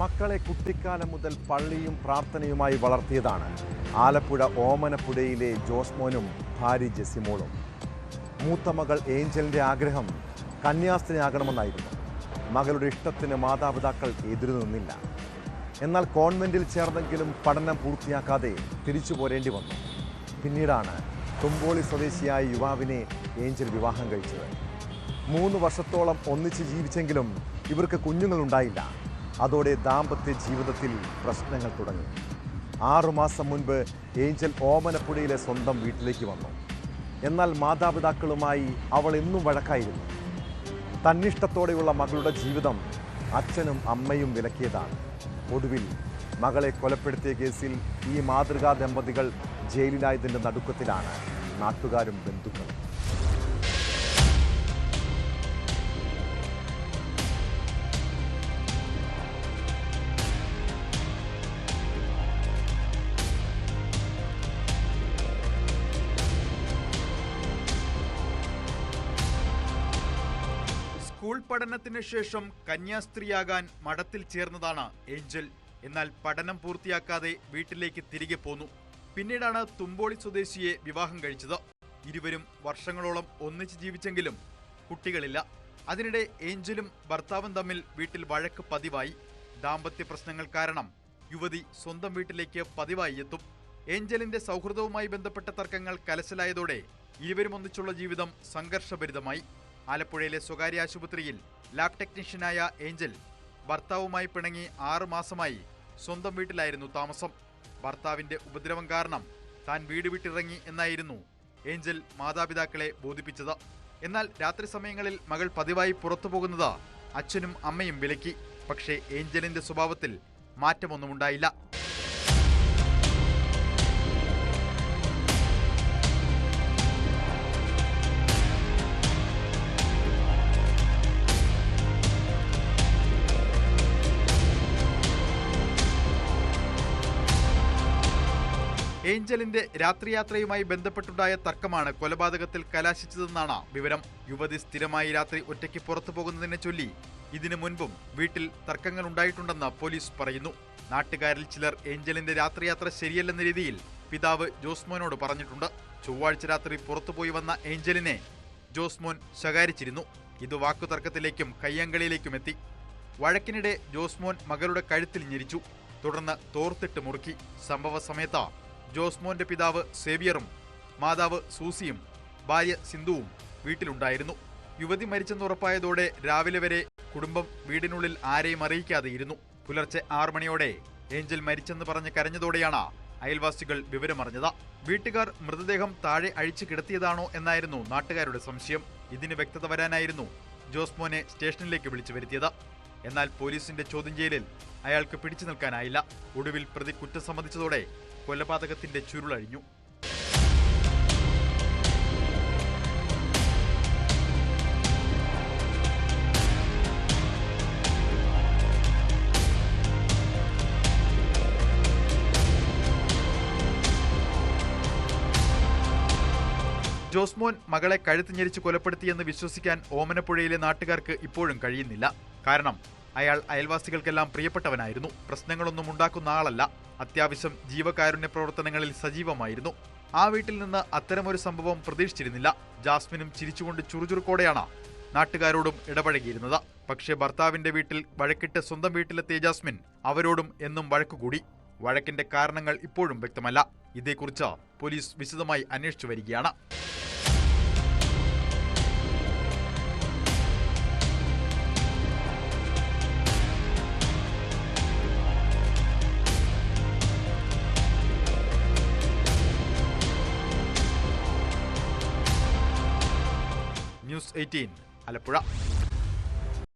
മക്കളെ കുട്ടിക്കാലം മുതൽ പള്ളിയും പ്രാർത്ഥനയുമായി വളർത്തിയതാണ്. ആലപ്പുഴ ഓമനപ്പുഴയിലെ ജോസ്മോനും ഭാര്യ ജെസിമോളും മൂത്ത മകൾ ഏഞ്ചലിന്റെ ആഗ്രഹം കന്യാസ്ത്രീയാകണമെന്നായിരുന്നു. മകളുടെ ഇഷ്ടത്തിന് മാതാപിതാക്കൾ എതിരു നിന്നില്ല. എന്നാൽ കോൺവെന്റിൽ ചേർന്നെങ്കിലും പഠനം പൂർത്തിയാക്കാതെ തിരിച്ചു പോരേണ്ടി വന്നു. പിന്നീടാണ് തുമ്പോളി സ്വദേശിയായ യുവാവിനെ ഏഞ്ചൽ വിവാഹം കഴിച്ചത്. മൂന്ന് വർഷത്തോളം ഒന്നിച്ച് ജീവിച്ചെങ്കിലും ഇവർക്ക് കുഞ്ഞുങ്ങളുണ്ടായില്ല. അതോടെ ദാമ്പത്യ ജീവിതത്തിൽ പ്രശ്നങ്ങൾ തുടങ്ങി. ആറുമാസം മുൻപ് ഏഞ്ചൽ ഓമനപ്പുഴയിലെ സ്വന്തം വീട്ടിലേക്ക് വന്നു. എന്നാൽ മാതാപിതാക്കളുമായി അവൾ എന്നും വഴക്കായിരുന്നു. തന്നിഷ്ടത്തോടെയുള്ള മകളുടെ ജീവിതം അച്ഛനും അമ്മയും വിലക്കിയതാണ്. ഒടുവിൽ മകളെ കൊലപ്പെടുത്തിയ കേസിൽ ഈ മാതൃകാ ദമ്പതികൾ ജയിലിലായതിന്റെ നടുക്കത്തിലാണ് നാട്ടുകാരും ബന്ധുക്കളും. സ്കൂൾ പഠനത്തിന് ശേഷം കന്യാസ്ത്രീയാകാൻ മഠത്തിൽ ചേർന്നതാണ് ഏഞ്ചൽ. എന്നാൽ പഠനം പൂർത്തിയാക്കാതെ വീട്ടിലേക്ക് തിരികെ പോന്നു. പിന്നീടാണ് തുമ്പോളി സ്വദേശിയെ വിവാഹം കഴിച്ചത്. ഇരുവരും വർഷങ്ങളോളം ഒന്നിച്ച് ജീവിച്ചെങ്കിലും കുട്ടികളില്ല. അതിനിടെ ഏഞ്ചലും ഭർത്താവും തമ്മിൽ വീട്ടിൽ വഴക്ക് പതിവായി. ദാമ്പത്യ പ്രശ്നങ്ങൾ കാരണം യുവതി സ്വന്തം വീട്ടിലേക്ക് പതിവായി എത്തും. ഏഞ്ചലിന്റെ സൗഹൃദവുമായി ബന്ധപ്പെട്ട തർക്കങ്ങൾ കലശലായതോടെ ഇരുവരും ഒന്നിച്ചുള്ള ജീവിതം സംഘർഷഭരിതമായി. ആലപ്പുഴയിലെ സ്വകാര്യ ആശുപത്രിയിൽ ലാബ് ടെക്നീഷ്യനായ ഏഞ്ചൽ ഭർത്താവുമായി പിണങ്ങി ആറുമാസമായി സ്വന്തം വീട്ടിലായിരുന്നു താമസം. ഭർത്താവിന്റെ ഉപദ്രവം കാരണം താൻ വീട് വിട്ടിറങ്ങി എന്നായിരുന്നു ഏഞ്ചൽ മാതാപിതാക്കളെ ബോധിപ്പിച്ചത്. എന്നാൽ രാത്രി സമയങ്ങളിൽ മകൾ പതിവായി പുറത്തു പോകുന്നത് അച്ഛനും അമ്മയും വിലക്കി. പക്ഷേ ഏഞ്ചലിന്റെ സ്വഭാവത്തിൽ മാറ്റമൊന്നുമുണ്ടായില്ല. ഏഞ്ചലിന്റെ രാത്രിയാത്രയുമായി ബന്ധപ്പെട്ടുണ്ടായ തർക്കമാണ് കൊലപാതകത്തിൽ കലാശിച്ചതെന്നാണ് വിവരം. യുവതി സ്ഥിരമായി രാത്രി ഒറ്റയ്ക്ക് പുറത്തു പോകുന്നതിനെ ചൊല്ലി. ഇതിനു മുൻപും വീട്ടിൽ തർക്കങ്ങൾ ഉണ്ടായിട്ടുണ്ടെന്ന് പോലീസ് പറയുന്നു. നാട്ടുകാരിൽ ചിലർ ഏഞ്ചലിന്റെ രാത്രിയാത്ര ശരിയല്ലെന്ന രീതിയിൽ പിതാവ് ജോസ്മോനോട് പറഞ്ഞിട്ടുണ്ട്. ചൊവ്വാഴ്ച രാത്രി പുറത്തുപോയി വന്ന ഏഞ്ചലിനെ ജോസ്മോൻ ശകാരിച്ചിരുന്നു. ഇത് വാക്കുതർക്കത്തിലേക്കും കയ്യങ്കളിയിലേക്കും എത്തി. വഴക്കിനിടെ ജോസ്മോൻ മകളുടെ കഴുത്തിൽ ഞെരിച്ചു. തുടർന്ന് തോർത്തിട്ട് മുറുക്കി. സംഭവ സമയത്ത് ജോസ്മോന്റെ പിതാവ് സേവിയറും മാതാവ് സൂസിയും ഭാര്യ സിന്ധുവും വീട്ടിലുണ്ടായിരുന്നു. യുവതി മരിച്ചെന്നുറപ്പായതോടെ രാവിലെ വരെ കുടുംബം വീടിനുള്ളിൽ ആരെയും അറിയിക്കാതെയിരുന്നു. പുലർച്ചെ ആറു മണിയോടെ ഏഞ്ചൽ മരിച്ചെന്ന് പറഞ്ഞ് കരഞ്ഞതോടെയാണ് അയൽവാസികൾ വിവരമറിഞ്ഞത്. വീട്ടുകാർ മൃതദേഹം താഴെ അഴിച്ചു കിടത്തിയതാണോ എന്നായിരുന്നു നാട്ടുകാരുടെ സംശയം. ഇതിന് വ്യക്തത വരാനായിരുന്നു ജോസ്മോനെ സ്റ്റേഷനിലേക്ക് വിളിച്ചു വരുത്തിയത്. എന്നാൽ പോലീസിന്റെ ചോദ്യം ചെയ്യലിൽ അയാൾക്ക് പിടിച്ചു നിൽക്കാനായില്ല. ഒടുവിൽ പ്രതി കുറ്റം സമ്മതിച്ചതോടെ കൊലപാതകത്തിന്റെ ചുരുളഴിഞ്ഞു. ജോസ്മോൻ മകളെ കഴുത്ത് ഞെരിച്ച് കൊലപ്പെടുത്തിയെന്ന് വിശ്വസിക്കാൻ ഓമനപ്പുഴയിലെ നാട്ടുകാർക്ക് ഇപ്പോഴും കഴിയുന്നില്ല. കാരണം അയാൾ അയൽവാസികൾക്കെല്ലാം പ്രിയപ്പെട്ടവനായിരുന്നു. പ്രശ്നങ്ങളൊന്നും ഉണ്ടാക്കുന്ന ആളല്ല. അത്യാവശ്യം ജീവകാരുണ്യ പ്രവർത്തനങ്ങളിൽ സജീവമായിരുന്നു. ആ വീട്ടിൽ നിന്ന് അത്തരമൊരു സംഭവം പ്രതീക്ഷിച്ചിരുന്നില്ല. ജാസ്മിനും ചിരിച്ചുകൊണ്ട് ചുറുചുറുക്കോടെയാണ് നാട്ടുകാരോടും ഇടപഴകിയിരുന്നത്. പക്ഷേ ഭർത്താവിന്റെ വീട്ടിൽ വഴക്കിട്ട് സ്വന്തം വീട്ടിലെത്തിയ ജാസ്മിൻ അവരോടും എന്നും വഴക്കുകൂടി. വഴക്കിന്റെ കാരണങ്ങൾ ഇപ്പോഴും വ്യക്തമല്ല. ഇതേക്കുറിച്ച് പോലീസ് വിശദമായി അന്വേഷിച്ചു വരികയാണ്. News eighteen Alappuzha.